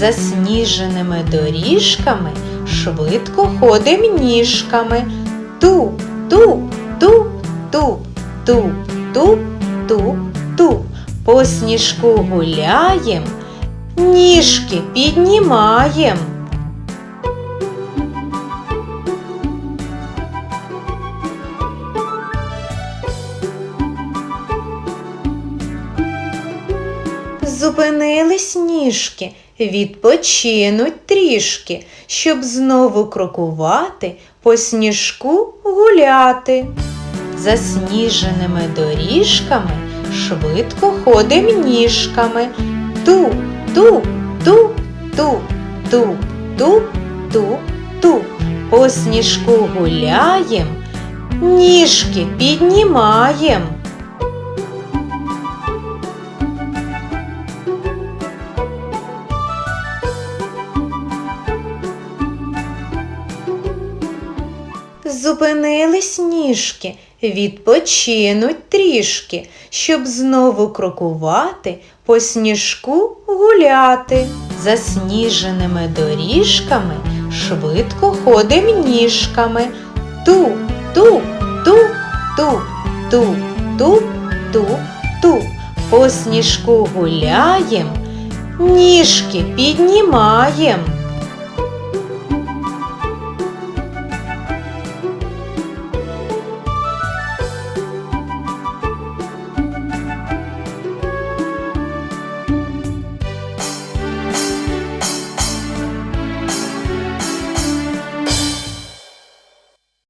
засніженими доріжками швидко ходим ніжками. Туп, туп, туп, туп, туп, туп, туп, туп. По сніжку гуляєм, ніжки піднімаєм. Зупинились ніжки, відпочинуть трішки, щоб знову крокувати, по сніжку гуляти. Засніженими доріжками швидко ходим ніжками. Туп, туп, туп, туп. По сніжку гуляєм, ніжки піднімаєм. Зупинились ніжки, відпочинуть трішки, щоб знову крокувати, по сніжку гуляти. Засніженими доріжками швидко ходим ніжками. Туп, туп, туп, туп. По сніжку гуляєм, ніжки піднімаєм.